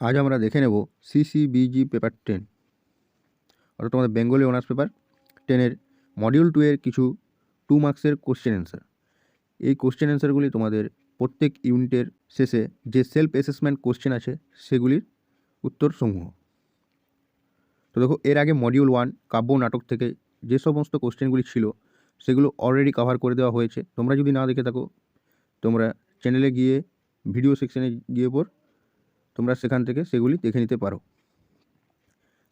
আজ আমরা দেখে নেব সিসিবিজি পেপার টেন অর্থাৎ তোমাদের বেঙ্গলি অনার্স পেপার টেনের মডিউল টু এর কিছু টু মার্কসের কোশ্চেন অ্যান্সার এই কোশ্চেন অ্যান্সারগুলি তোমাদের প্রত্যেক ইউনিটের শেষে যে সেলফ অ্যাসেসমেন্ট কোশ্চেন আছে সেগুলির উত্তর সমূহ। তো দেখো, এর আগে মডিউল ওয়ান কাব্য নাটক থেকে যে সমস্ত কোশ্চেনগুলি ছিল, সেগুলো অলরেডি কভার করে দেওয়া হয়েছে। তোমরা যদি না দেখে থাকো, তোমরা চ্যানেলে গিয়ে ভিডিও সেকশনে গিয়ে পর তোমরা সেখান থেকে সেগুলি দেখে নিতে পারো।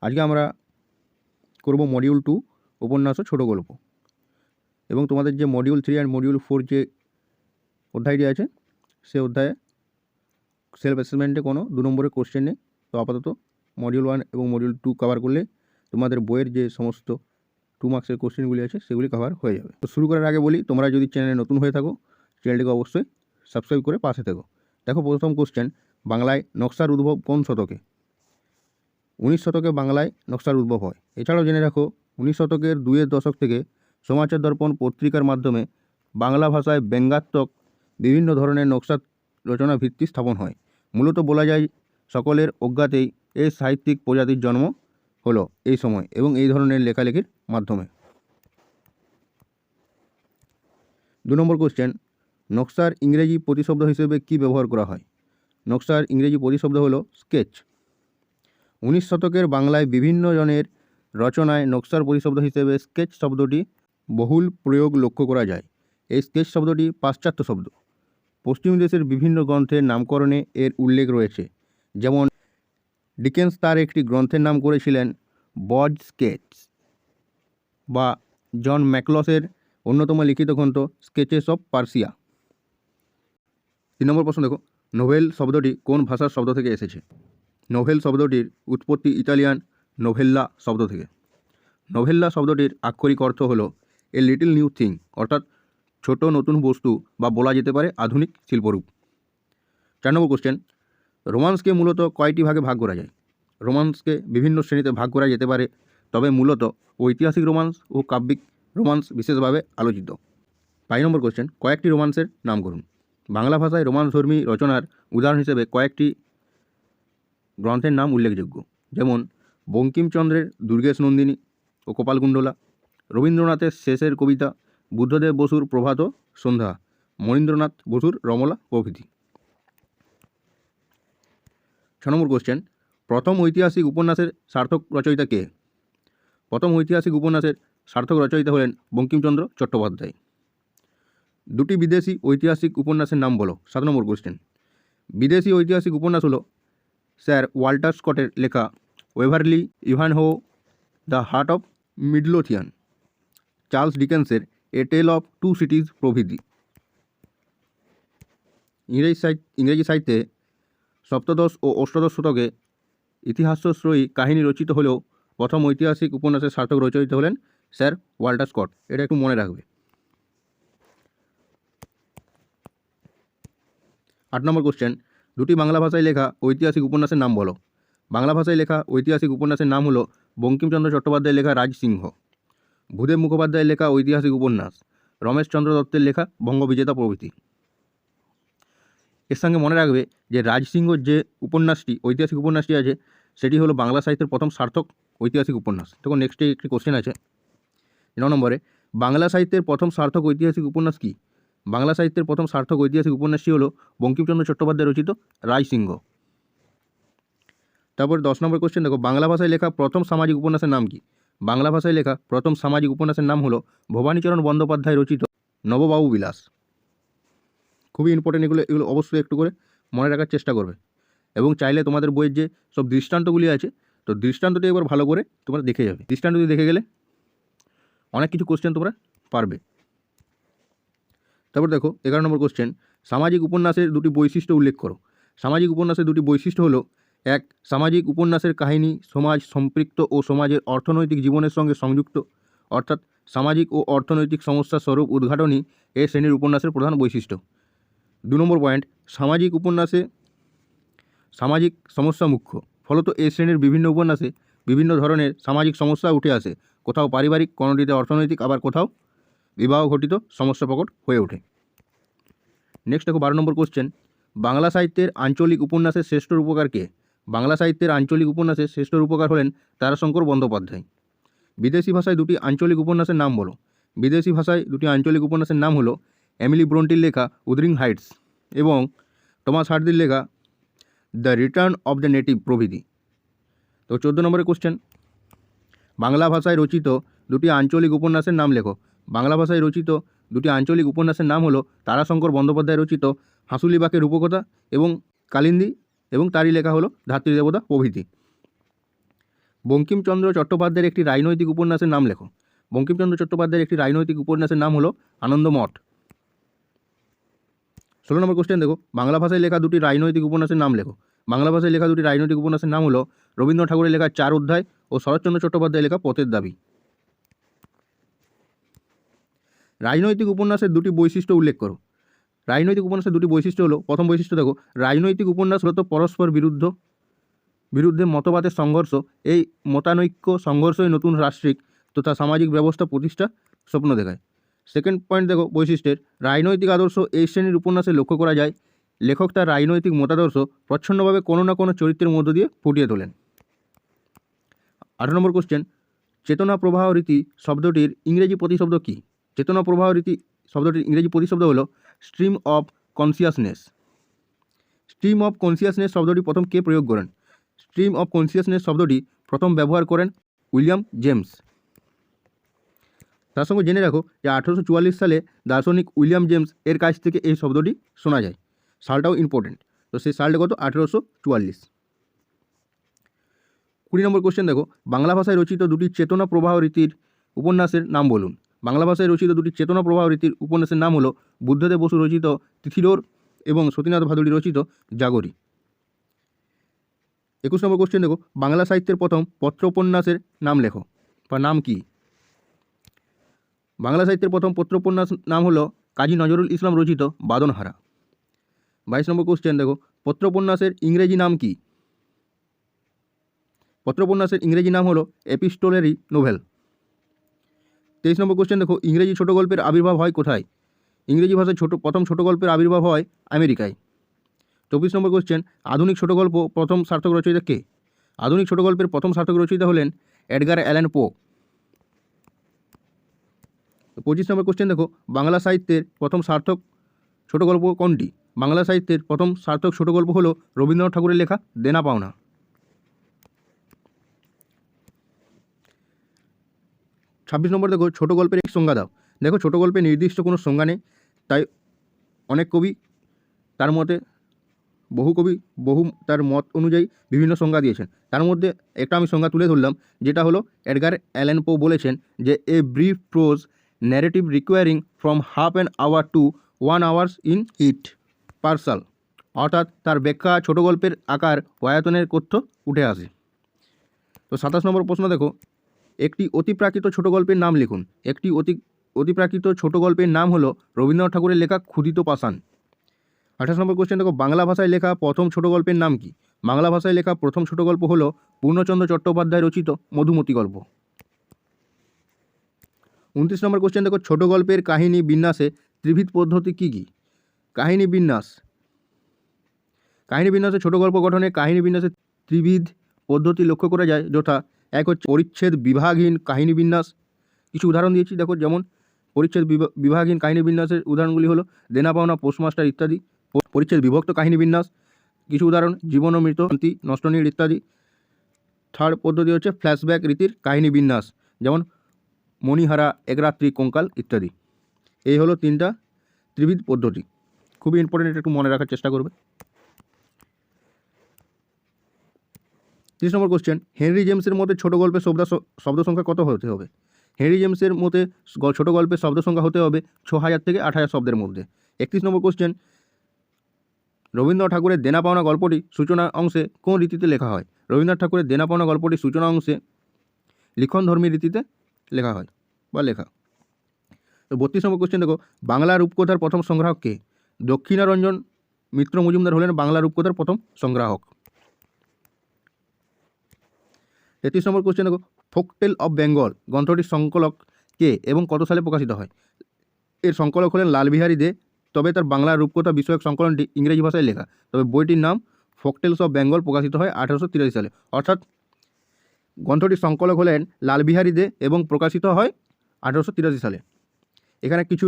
আজকে আমরা করব মডিউল টু উপন্যাস ও ছোটো গল্প। এবং তোমাদের যে module three and module four যে অধ্যায়টি আছে, সে অধ্যায়ে সেলফ অ্যাসেসমেন্টে কোনো দু নম্বরের কোশ্চেন নেই। তো আপাতত মডিউল ওয়ান এবং মডিউল টু কভার করলে তোমাদের বইয়ের যে সমস্ত টু মার্কসের কোশ্চেনগুলি আছে, সেগুলি কভার হয়ে যাবে। তো শুরু করার আগে বলি, তোমরা যদি চ্যানেলে নতুন হয়ে থাকো চ্যানেলটিকে অবশ্যই সাবস্ক্রাইব করে পাশে থেকো। দেখো প্রথম কোশ্চেন বাংলায় নকশার উদ্ভব কোন শতকে? উনিশ শতকে বাংলায় নকশার উদ্ভব হয়। এছাড়াও জেনে রাখো, উনিশ শতকের দুইয়ের দশক থেকে সমাচার দর্পণ পত্রিকার মাধ্যমে বাংলা ভাষায় ব্যঙ্গাত্মক বিভিন্ন ধরনের নকশা রচনা ভিত্তি স্থাপন হয়। মূলত বলা যায়, সকলের অজ্ঞাতেই এই সাহিত্যিক প্রজাতির জন্ম হলো এই সময় এবং এই ধরনের লেখালেখির মাধ্যমে। দু নম্বর কোশ্চেন নকশার ইংরেজি প্রতিশব্দ হিসেবে কী ব্যবহার করা হয়? নকশার ইংরেজি প্রতিশব্দ হলো স্কেচ। উনিশ শতকের বাংলায় বিভিন্ন জনের রচনায় নকশার প্রতিশব্দ হিসেবে স্কেচ শব্দটি বহুল প্রয়োগ লক্ষ্য করা যায়। এই স্কেচ শব্দটি পাশ্চাত্য শব্দ। পশ্চিম দেশের বিভিন্ন গ্রন্থের নামকরণে এর উল্লেখ রয়েছে। যেমন ডিকেন্স তার একটি গ্রন্থের নাম করেছিলেন বজ স্কেচ বা জন ম্যাকলসের অন্যতম লিখিত গ্রন্থ স্কেচেস অফ পার্সিয়া। তিন নম্বর প্রশ্ন দেখো, নোভেল শব্দটি কোন ভাষার শব্দ থেকে এসেছে? নোভেল শব্দটির উৎপত্তি ইতালিয়ান নোভেল্লা শব্দ থেকে। নোভেল্লা শব্দটির আক্ষরিক অর্থ হলো এ লিটল নিউ থিং অর্থাৎ ছোট নতুন বস্তু বা বলা যেতে পারে আধুনিক শিল্পরূপ। চার নম্বর কোশ্চেন রোমান্সকে মূলত কয়টি ভাগে ভাগ করা যায়? রোমান্সকে বিভিন্ন শ্রেণীতে ভাগ করা যেতে পারে, তবে মূলত ঐতিহাসিক রোমান্স ও কাব্যিক রোমান্স বিশেষভাবে আলোচিত। পাঁচ নম্বর কোশ্চেন কয়েকটি রোমান্সের নাম করুন। বাংলা ভাষায় রোমান্সধর্মী রচনার উদাহরণ হিসেবে কয়েকটি গ্রন্থের নাম উল্লেখযোগ্য। যেমন, বঙ্কিমচন্দ্রের দুর্গেশ নন্দিনী ও কপালকুণ্ডলা, রবীন্দ্রনাথের শেষের কবিতা, বুদ্ধদেব বসুর প্রভাত সন্ধ্যা, মনীন্দ্রনাথ বসুর রমলা প্রভৃতি। ছ নম্বর কোশ্চেন প্রথম ঐতিহাসিক উপন্যাসের সার্থক রচয়িতা কে? প্রথম ঐতিহাসিক উপন্যাসের সার্থক রচয়িতা হলেন বঙ্কিমচন্দ্র চট্টোপাধ্যায়। দুটি বিদেশি ঐতিহাসিক উপন্যাসের নাম বলো, সাত নম্বর কোশ্চেন বিদেশি ঐতিহাসিক উপন্যাস হলো স্যার ওয়াল্টার স্কটের লেখা Waverley Ivanhoe the heart of Midlothian, Charles ডিকেন্সের a tale of two cities প্রভৃতি। ইংরেজি সাহিত্য ইংরেজি সাহিত্যে সপ্তদশ ও অষ্টাদশ শতকে ইতিহাসশ্রয়ী কাহিনী রচিত হলেও প্রথম ঐতিহাসিক উপন্যাসের সার্থক রচয়িত হলেন স্যার ওয়াল্টার স্কট। এটা একটু মনে রাখবে। আট নম্বর কোশ্চেন দুটি বাংলা ভাষায় লেখা ঐতিহাসিক উপন্যাসের নাম বলো। বাংলা ভাষায় লেখা ঐতিহাসিক উপন্যাসের নাম হলো বঙ্কিমচন্দ্র চট্টোপাধ্যায়ের লেখা রাজসিংহ। ভূদেব মুখোপাধ্যায়ের লেখা ঐতিহাসিক উপন্যাস রমেশচন্দ্র দত্তের লেখা বঙ্গবিজেতা প্রভৃতি। এর সঙ্গে মনে রাখবে যে রাজসিংহ যে উপন্যাসটি, ঐতিহাসিক উপন্যাসটি আছে, সেটি হলো বাংলা সাহিত্যের প্রথম সার্থক ঐতিহাসিক উপন্যাস। দেখুন নেক্সটে একটি কোশ্চেন আছে। ন নম্বরে, বাংলা সাহিত্যের প্রথম সার্থক ঐতিহাসিক উপন্যাস কী? বাংলা সাহিত্যের প্রথম সার্থক ঐতিহাসিক উপন্যাসটি হলো বঙ্কিমচন্দ্র চট্টোপাধ্যায় রচিত রাজসিংহ তারপর দশ নম্বর কোশ্চেন দেখো, বাংলা ভাষায় লেখা প্রথম সামাজিক উপন্যাসের নাম কি? বাংলা ভাষায় লেখা প্রথম সামাজিক উপন্যাসের নাম হলো ভবানীচরণ বন্দ্যোপাধ্যায় রচিত নববাবু বিলাস। খুবই ইম্পর্টেন্ট এগুলো এগুলো অবশ্যই একটু করে মনে রাখার চেষ্টা করবে। এবং চাইলে তোমাদের বইয়ের যে সব দৃষ্টান্তগুলি আছে, তো দৃষ্টান্তটি একবার ভালো করে তোমরা দেখে যাবে। দৃষ্টান্তটি দেখে গেলে অনেক কিছু কোশ্চেন তোমরা পারবে। তারপর দেখো, এগারো নম্বর কোশ্চেন সামাজিক উপন্যাসের দুটি বৈশিষ্ট্য উল্লেখ করো। সামাজিক উপন্যাসের দুটি বৈশিষ্ট্য হলো, এক, সামাজিক উপন্যাসের কাহিনী সমাজ সম্পৃক্ত ও সমাজের অর্থনৈতিক জীবনের সঙ্গে সংযুক্ত। অর্থাৎ, সামাজিক ও অর্থনৈতিক সমস্যা স্বরূপ উদ্ঘাটনই এ শ্রেণির উপন্যাসের প্রধান বৈশিষ্ট্য। দু নম্বর পয়েন্ট সামাজিক উপন্যাসে সামাজিক সমস্যা মুখ্য। ফলত এ শ্রেণির বিভিন্ন উপন্যাসে বিভিন্ন ধরনের সামাজিক সমস্যা উঠে আসে। কোথাও পারিবারিক কোনোটিতে অর্থনৈতিক, আবার কোথাও বিবাহ ঘটিত, সমস্যা প্রকট হয়ে ওঠে। নেক্সট দেখো বারো নম্বর কোশ্চেন বাংলা সাহিত্যের আঞ্চলিক উপন্যাসের শ্রেষ্ঠ রূপকার কে? বাংলা সাহিত্যের আঞ্চলিক উপন্যাসের শ্রেষ্ঠ রূপকার হলেন তারাশঙ্কর বন্দ্যোপাধ্যায়। বিদেশি ভাষায় দুটি আঞ্চলিক উপন্যাসের নাম বলো। বিদেশি ভাষায় দুটি আঞ্চলিক উপন্যাসের নাম হলো এমিলি ব্রন্টির লেখা উদরিং হাইটস এবং টমাস হার্দির লেখা the return of the native প্রভৃতি। তো চোদ্দ নম্বরের কোশ্চেন বাংলা ভাষায় রচিত দুটি আঞ্চলিক উপন্যাসের নাম লেখো। বাংলা ভাষায় রচিত দুটি আঞ্চলিক উপন্যাসের নাম হলো তারাশঙ্কর বন্দ্যোপাধ্যায় রচিত হাঁসুলিবাকের রূপকথা এবং কালিন্দী এবং তারই লেখা হলো ধাত্রী দেবতা প্রভৃতি। বঙ্কিমচন্দ্র চট্টোপাধ্যায়ের একটি রাজনৈতিক উপন্যাসের নাম লেখো। বঙ্কিমচন্দ্র চট্টোপাধ্যায়ের একটি রাজনৈতিক উপন্যাসের নাম হলো আনন্দমঠ ষোলো নম্বর কোশ্চেন দেখো। বাংলা ভাষায় লেখা দুটি রাজনৈতিক উপন্যাসের নাম লেখো। বাংলা ভাষায় লেখা দুটি রাজনৈতিক উপন্যাসের নাম হলো রবীন্দ্রনাথ ঠাকুরের লেখা চার অধ্যায় ও শরৎচন্দ্র চট্টোপাধ্যায়ের লেখা পথের দাবি। রাজনৈতিক উপন্যাসের দুটি বৈশিষ্ট্য উল্লেখ করো। রাজনৈতিক উপন্যাসের দুটি বৈশিষ্ট্য হলো, প্রথম বৈশিষ্ট্য দেখো, রাজনৈতিক উপন্যাস হলো তো পরস্পর বিরুদ্ধ, বিরুদ্ধে মতবাদের সংঘর্ষ, এই মতানৈক্য সংঘর্ষই নতুন রাষ্ট্রিক তথা সামাজিক ব্যবস্থা প্রতিষ্ঠা স্বপ্ন দেখায়। সেকেন্ড পয়েন্ট দেখো, বৈশিষ্ট্যের, রাজনৈতিক আদর্শ এই শ্রেণির উপন্যাসে লক্ষ্য করা যায়, লেখক তার রাজনৈতিক মতাদর্শ প্রচ্ছন্নভাবে কোনো না কোনো চরিত্রের মধ্য দিয়ে ফুটিয়ে তোলেন। আট নম্বর কোশ্চেন চেতনা প্রবাহ রীতি শব্দটির ইংরেজি প্রতিশব্দ কী? চেতনা প্রবাহ রীতি শব্দটির ইংরেজি প্রতিশব্দ হলো stream of consciousness stream of consciousness শব্দটি প্রথম কে প্রয়োগ করেন? স্ট্রিম অফ কনসিয়াসনেস শব্দটি প্রথম ব্যবহার করেন উইলিয়াম জেমস। তার সঙ্গে জেনে রাখো যে আঠেরোশো চুয়াল্লিশ সালে দার্শনিক উইলিয়াম জেমস এর কাছ থেকে এই শব্দটি শোনা যায়। সালটাও ইম্পর্টেন্ট তো সেই সালটা কত? আঠেরোশো চুয়াল্লিশ। কুড়ি নম্বর কোশ্চেন দেখো। বাংলা ভাষায় রচিত দুটি চেতনা প্রবাহ রীতির উপন্যাসের নাম বলুন। বাংলা ভাষায় রচিত দুটি চেতনা প্রবাহ রীতির উপন্যাসের নাম হলো বুদ্ধদেব বসু রচিত তিথিরোর এবং সতীনাথ ভাদুড়ি রচিত জাগরী। একুশ নম্বর কোশ্চেন দেখো, বাংলা সাহিত্যের প্রথম পত্র উপন্যাসের নাম লেখো, বা নাম কি? বাংলা সাহিত্যের প্রথম পত্র উপন্যাস নাম হলো কাজী নজরুল ইসলাম রচিত বাদনহারা। বাইশ নম্বর কোশ্চেন দেখো পত্র উপন্যাসের ইংরেজি নাম কি? পত্র উপন্যাসের ইংরেজি নাম হলো এপিস্টোলারি নোভেল। তেইশ নম্বর কোশ্চেন দেখো, ইংরেজি ছোট গল্পের আবির্ভাব হয় কোথায়? ইংরেজি ভাষায় ছোট, প্রথম ছোট গল্পের আবির্ভাব হয় আমেরিকায়। চব্বিশ নম্বর কোশ্চেন আধুনিক ছোট গল্প প্রথম সার্থক রচয়িতা কে? আধুনিক ছোট গল্পের প্রথম সার্থক রচয়িতা হলেন এডগার অ্যালেন পো। পঁচিশ নম্বর কোশ্চেন দেখো, বাংলা সাহিত্যের প্রথম সার্থক ছোট গল্প কোনটি? বাংলা সাহিত্যের প্রথম সার্থক ছোট গল্প হলো রবীন্দ্রনাথ ঠাকুরের লেখা দেনা পাওনা। ছাব্বিশ নম্বর দেখো, ছোট গল্পের এক সংজ্ঞা দাও। দেখো, ছোট গল্পের নির্দিষ্ট কোনো সংজ্ঞা নেই, তাই অনেক কবি তার মতে বহু কবি বহু তার মত অনুযায়ী বিভিন্ন সংজ্ঞা দিয়েছেন। তার মধ্যে একটা আমি সংজ্ঞা তুলে ধরলাম, যেটা হলো এডগার অ্যালেন পো বলেছেন যে, a brief prose narrative requiring from half an hour to one hours in it perusal. অর্থাৎ তার ব্যাখ্যা ছোট গল্পের আকার ও আয়তনের তথ্য উঠে আসে। তো সাতাশ নম্বর প্রশ্ন দেখো একটি অতিপ্রাকৃত ছোট গল্পের নাম লিখুন। একটি অতি অতিপ্রাকৃত ছোট গল্পের নাম হলো রবীন্দ্রনাথ ঠাকুরের লেখা ক্ষুদিত পাষাণ আঠাশ নম্বর কোশ্চেন দেখো, বাংলা ভাষায় লেখা প্রথম ছোট গল্পের নাম কি? বাংলা ভাষায় লেখা প্রথম ছোট গল্প হলো পূর্ণচন্দ্র চট্টোপাধ্যায় রচিত মধুমতি গল্প। উনত্রিশ নম্বর কোশ্চেন দেখো, ছোট গল্পের কাহিনী বিন্যাসে ত্রিভিদ পদ্ধতি কী কী? কাহিনী বিন্যাস। কাহিনী বিন্যাসে ছোট গল্প গঠনে কাহিনী বিন্যাসে ত্রিবিধ পদ্ধতি লক্ষ্য করা যায়, যথা এক হচ্ছে পরিচ্ছেদ বিভাগহীন কাহিনী বিন্যাস। কিছু উদাহরণ দিয়েছি, দেখো যেমন পরিচ্ছেদ বিভা- বিভাগহীন কাহিনী বিন্যাসের উদাহরণগুলি হলো দেনা পাওনা পোস্টমাস্টার ইত্যাদি পরিচ্ছেদ বিভক্ত কাহিনী বিন্যাস। কিছু উদাহরণ জীবন ও মৃত শান্তি নষ্টনীড় ইত্যাদি। থার্ড পদ্ধতি হচ্ছে ফ্ল্যাশব্যাক রীতির কাহিনী বিন্যাস, যেমন মণিহারা, একরাত্রি, কঙ্কাল ইত্যাদি। এই হলো তিনটা ত্রিবিধ পদ্ধতি। খুবই ইম্পর্টেন্ট একটু মনে রাখার চেষ্টা করবে। তিরিশ নম্বর কোশ্চেন হেনরি জেমসের মতে ছোট গল্পের শব্দ শব্দ সংখ্যা কত হতে হবে? হেনরি জেমসের মতে ছোট গল্পের শব্দ সংখ্যা হতে হবে ছ হাজার থেকে আট হাজার শব্দের মধ্যে। একত্রিশ নম্বর কোশ্চেন রবীন্দ্রনাথ ঠাকুরের দেনা পাওনা গল্পটি সূচনা অংশে কোন রীতিতে লেখা হয়? রবীন্দ্রনাথ ঠাকুরের দেনা পাওনা গল্পটি সূচনা অংশে লিখনধর্মী রীতিতে লেখা হয় বা লেখা। তো বত্রিশ নম্বর কোশ্চেন দেখো, বাংলা রূপকথার প্রথম সংগ্রাহক কে? দক্ষিণারঞ্জন মিত্র মজুমদার হলেন বাংলা রূপকথার প্রথম সংগ্রাহক। তেত্রিশ নম্বর কোশ্চেন দেখো ফোকটেল অফ বেঙ্গল গ্রন্থটির সংকলক কে এবং কত সালে প্রকাশিত হয়? এর সংকলক হলেন লালবিহারী দে, তবে তার বাংলা রূপকথা বিষয়ক সংকলনটি ইংরেজি ভাষায় লেখা। তবে বইটির নাম ফোকটেলস অফ বেঙ্গল প্রকাশিত হয় আঠারোশো তিরাশি সালে। অর্থাৎ গ্রন্থটির সংকলক হলেন লালবিহারী দে এবং প্রকাশিত হয় আঠারোশো তিরাশি সালে। এখানে কিছু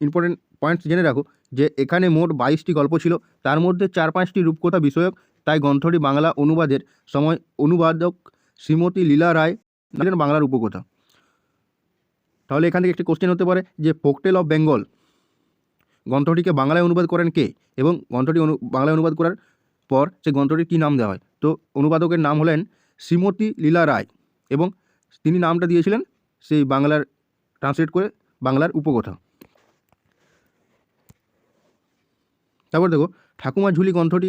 ইম্পর্টেন্ট পয়েন্টস জেনে রাখো, যে এখানে মোট বাইশটি গল্প ছিল। তার মধ্যে চার পাঁচটি রূপকথা বিষয়ক, তাই গ্রন্থটি বাংলা অনুবাদের সময় অনুবাদক শ্রীমতী লীলা রায় লিখেন বাংলার উপকথা। তাহলে এখান থেকে একটি কোশ্চেন হতে পারে যে ফোকটেল অফ বেঙ্গল গ্রন্থটিকে বাংলায় অনুবাদ করেন কে? এবং গ্রন্থটি অনু বাংলায় অনুবাদ করার পর সেই গ্রন্থটির কী নাম দেওয়া হয়? তো অনুবাদকের নাম হলেন শ্রীমতী লীলা রায় এবং তিনি নামটা দিয়েছিলেন সেই বাংলার ট্রান্সলেট করে বাংলার উপকথা। তারপর দেখো ঠাকুমা ঝুলি গ্রন্থটি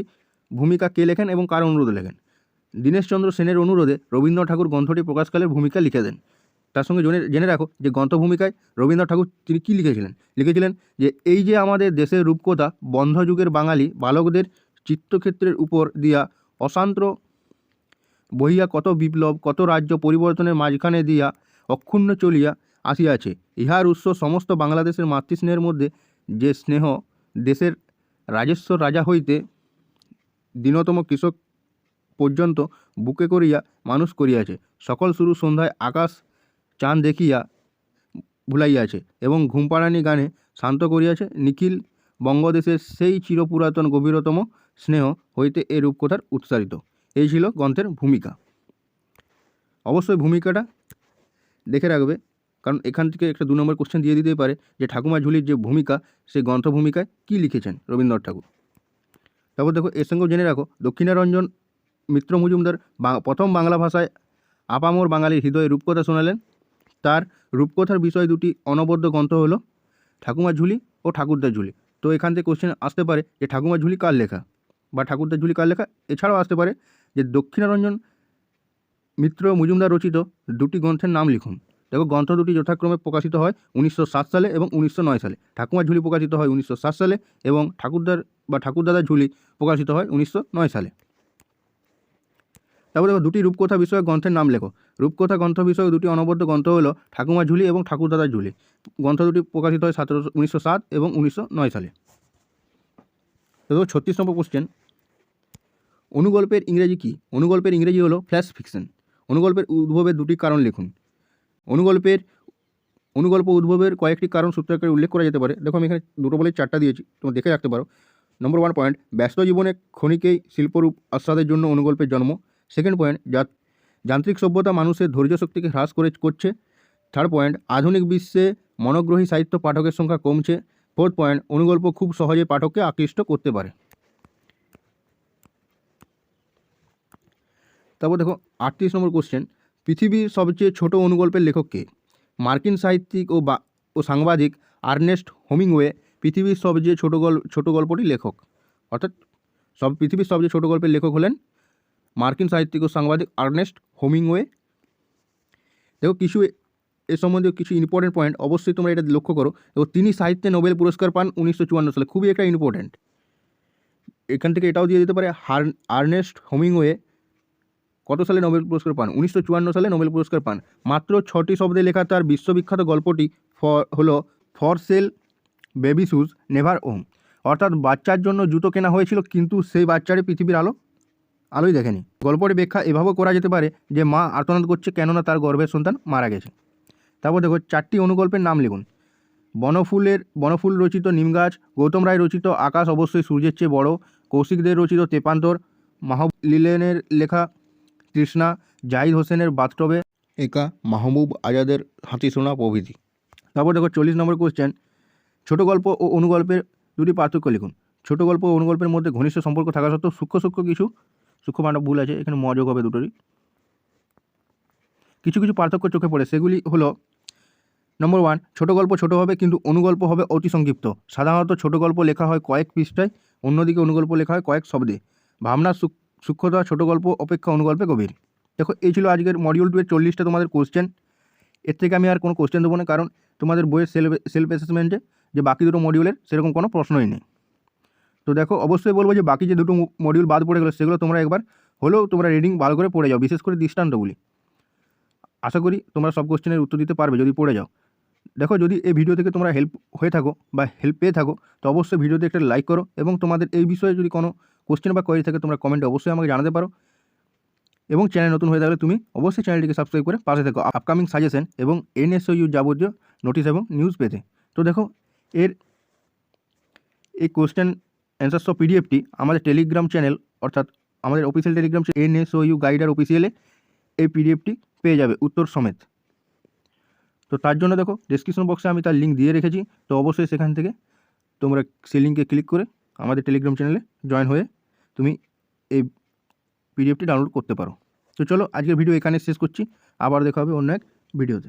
ভূমিকা কে লেখেন এবং কার অনুরোধে লেখেন? দীনেশচন্দ্র সেনের অনুরোধে রবীন্দ্রনাথ ঠাকুর গ্রন্থটি প্রকাশকালের ভূমিকা লিখে দেন। তার সঙ্গে জেনে জেনে রাখো যে গ্রন্থ ভূমিকায় রবীন্দ্রনাথ ঠাকুর তিনি কী লিখেছিলেন? লিখেছিলেন যে, এই যে আমাদের দেশের রূপকথা বন্ধযুগের বাঙালি বালকদের চিত্তক্ষেত্রের উপর দিয়া অশান্ত বহিয়া কত বিপ্লব, কত রাজ্য পরিবর্তনের মাঝখানে দিয়া অক্ষুণ্ণ চলিয়া আসিয়াছে, ইহার উৎস সমস্ত বাংলাদেশের মাতৃস্নেহের মধ্যে। যে স্নেহ দেশের রাজেশ্বর রাজা হইতে দীনতম কৃষক পর্যন্ত বুকে করিয়া মানুষ করিয়াছে। সকল শুরু সন্ধ্যায় আকাশ চাঁদ দেখিয়া ভুলাইয়াছে এবং ঘুমপাড়ানি গানে শান্ত করিয়াছে। নিখিল বঙ্গদেশের সেই চিরপুরাতন গভীরতম স্নেহ হইতে এ রূপকথার উৎসারিত এই ছিল গ্রন্থের ভূমিকা। অবশ্যই ভূমিকাটা দেখে রাখবে, কারণ এখান থেকে একটা দু নম্বর কোশ্চেন দিয়ে দিতেই পারে যে ঠাকুমা ঝুলির যে ভূমিকা, সেই গ্রন্থ ভূমিকায় কী লিখেছেন রবীন্দ্রনাথ ঠাকুর? তারপর দেখো, এর সঙ্গেও জেনে রাখো, দক্ষিণারঞ্জন মিত্র মজুমদার প্রথম বাংলা ভাষায় আপামোর বাঙালির হৃদয়ে রূপকথা শোনালেন। তার রূপকথার বিষয় দুটি অনবদ্য গ্রন্থ হলো ঠাকুমার ঝুলি ও ঠাকুরদার ঝুলি। তো এখান থেকে কোশ্চেন আসতে পারে যে ঠাকুমার ঝুলি কার লেখা? বা ঠাকুরদার ঝুলি কার লেখা? এছাড়াও আসতে পারে যে দক্ষিণারঞ্জন মিত্র মজুমদার রচিত দুটি গ্রন্থের নাম লিখুন। দেখো, গ্রন্থ দুটি যথাক্রমে প্রকাশিত হয় উনিশশো সাত সালে এবং উনিশশো নয় সালে। ঠাকুমার ঝুলি প্রকাশিত হয় উনিশশো সাত সালে এবং ঠাকুরদার বা ঠাকুরদাদার ঝুলি প্রকাশিত হয় উনিশশো নয় সালে। তারপর দুটি রূপকথা বিষয়ক গ্রন্থের নাম লেখো। রূপকথা গ্রন্থ বিষয়ক দুটি অনবদ্য গ্রন্থ হলো ঠাকুমার ঝুলি এবং ঠাকুরদাদার ঝুলি। গ্রন্থ দুটি প্রকাশিত হয় সতেরোশো উনিশশো সাত এবং উনিশশো নয় সালে। দেখো ছত্রিশ নম্বর কোশ্চেন অনুগল্পের ইংরেজি কী? অনুগল্পের ইংরেজি হলো ফ্ল্যাশ ফিকশন অনুগল্পের উদ্ভবের দুটি কারণ লিখুন। অনুগল্পের, অনুগল্প উদ্ভবের কয়েকটি কারণ সূত্রাকারে উল্লেখ করা যেতে পারে। দেখো আমি এখানে দুটো বলে চারটা দিয়েছি, তোমরা দেখে রাখতে পারো। নম্বর ওয়ান পয়েন্ট ব্যস্ত জীবনে ক্ষণিকেই শিল্পরূপ আস্বাদের জন্য অনুগল্পের জন্ম। সেকেন্ড পয়েন্ট যান্ত্রিক সভ্যতা মানুষের ধৈর্য শক্তিকে হ্রাস করে করছে। থার্ড পয়েন্ট আধুনিক বিশ্বে মনোগ্রহী সাহিত্য পাঠকের সংখ্যা কমছে। ফোর্থ পয়েন্ট অনুগল্প খুব সহজে পাঠককে আকৃষ্ট করতে পারে। তারপর দেখো, আটত্রিশ নম্বর কোশ্চেন পৃথিবীর সবচেয়ে ছোট অনুগল্পের লেখককে মার্কিন সাহিত্যিক ও বা ও সাংবাদিক আর্নেস্ট হোমিংওয়ে পৃথিবীর সবচেয়ে ছোট গল্প ছোট গল্পটি লেখক। অর্থাৎ সব পৃথিবীর সবচেয়ে ছোট গল্পের লেখক হলেন মার্কিন সাহিত্যিক ও সাংবাদিক আর্নেস্ট হোমিংওয়ে। দেখো, কিছু এ- এ সম্বন্ধে কিছু ইম্পর্টেন্ট পয়েন্ট অবশ্যই তোমরা এটা লক্ষ্য করো। এবং তিনি সাহিত্যে নোবেল পুরস্কার পান উনিশশো চুয়ান্ন সালে। খুবই একটা ইম্পর্ট্যান্ট এখান থেকে এটাও দিয়ে দিতে পারে, হার, আর্নেস্ট হোমিংওয়ে কত সালে নোবেল পুরস্কার পান? উনিশশো চুয়ান্ন সালে নোবেল পুরস্কার পান। মাত্র ছটি শব্দে লেখা তার বিশ্ববিখ্যাত গল্পটি ফর হলো for sale baby shoes never worn. অর্থাৎ বাচ্চার জন্য জুতো কেনা হয়েছিল, কিন্তু সেই বাচ্চারই পৃথিবীর আলো আলোই দেখেনি। গল্পটি ব্যাখ্যা এভাবেও করা যেতে পারে যে মা আর্তনাদ করছে কেননা তার গর্ভের সন্তান মারা গেছে। তারপর দেখো, চারটি অনুগল্পের নাম লিখুন। বনফুলের বনফুল রচিত নিমগাছ, গৌতম রায় রচিত আকাশ অবশ্যই সূর্যের চেয়ে বড় কৌশিকদের রচিত তেপান্তর মাহলিলেনের লেখা তৃষ্ণা, জাহিদ হোসেনের বাথটবে একা মাহবুব আজাদের হাতিসোনা প্রভৃতি। তারপর দেখো, চল্লিশ নম্বর কোশ্চেন ছোট গল্প ও অনুগল্পের দুটি পার্থক্য লিখুন। ছোট গল্প ও অনুগল্পের মধ্যে ঘনিষ্ঠ সম্পর্ক থাকা সত্ত্বেও সূক্ষ্ম সূক্ষ্ম কিছু সূক্ষ্ম মানব ভুল আছে, এখানে মজক হবে দুটোরই। কিছু কিছু পার্থক্য চোখে পড়ে, সেগুলি হলো নম্বর ওয়ান ছোট গল্প ছোট হবে, কিন্তু অনুগল্প হবে অতি সংক্ষিপ্ত। সাধারণত ছোট গল্প লেখা হয় কয়েক পৃষ্ঠায়, অন্যদিকে অনুগল্প লেখা হয় কয়েক শব্দে। ভাবনার সূক্ষ্মতা, ছোট গল্প, অপেক্ষা অনুগল্পে গভীর। দেখো, এই ছিল আজকের মডিউল টুয়ের চল্লিশটা তোমাদের কোশ্চেন এর থেকে আমি আর কোনো কোশ্চেন দেবো না, কারণ তোমাদের বইয়ের সেলফ সেলফ অ্যাসেসমেন্টে যে বাকি দুটো মডিউলের সেরকম কোনো প্রশ্নই নেই। তো দেখো, অবশ্যই বলব যে বাকি যে দুটো মডিউল বাদ পড়ে গেলো, সেগুলো তোমরা একবার হলেও তোমরা রিডিং ভালো করে পড়ে যাও, বিশেষ করে দৃষ্টান্তগুলি। আশা করি তোমরা সব কোশ্চেনের উত্তর দিতে পারবে যদি পড়ে যাও। দেখো, যদি এই ভিডিও থেকে তোমরা হেল্প হয়ে থাকো বা হেল্প পেয়ে থাকো, তো অবশ্যই ভিডিওতে একটা লাইক করো এবং তোমাদের এই বিষয়ে যদি কোনো কোশ্চেন বা কোয়েরি থাকে, তোমরা কমেন্টে অবশ্যই আমাকে জানাতে পারো। এবং চ্যানেল নতুন হয়ে থাকলে তুমি অবশ্যই চ্যানেলটিকে সাবস্ক্রাইব করে পাশে থাকো। আপকামিং সাজেশন এবং এনএসও যাবতীয় নোটিশ এবং নিউজ পেতে। তো দেখো, এর এই কোশ্চেন অ্যান্সার সব পিডিএফটি আমাদের টেলিগ্রাম চ্যানেল অর্থাৎ আমাদের official Telegram N NSO U গাইডার অফিসিয়ালে এই পিডিএফটি পেয়ে যাবে উত্তর সমেত। তো তার জন্য দেখো ডিসক্রিপশন বক্সে আমি তার লিঙ্ক দিয়ে রেখেছি। তো অবশ্যই সেখান থেকে তোমরা সেই লিঙ্কে ক্লিক করে আমাদের টেলিগ্রাম চ্যানেলে জয়েন হয়ে তুমি এই পিডিএফটি ডাউনলোড করতে পারো। তো চলো, আজকের ভিডিও এখানে শেষ করছি। আবার দেখা হবে অন্য এক ভিডিওতে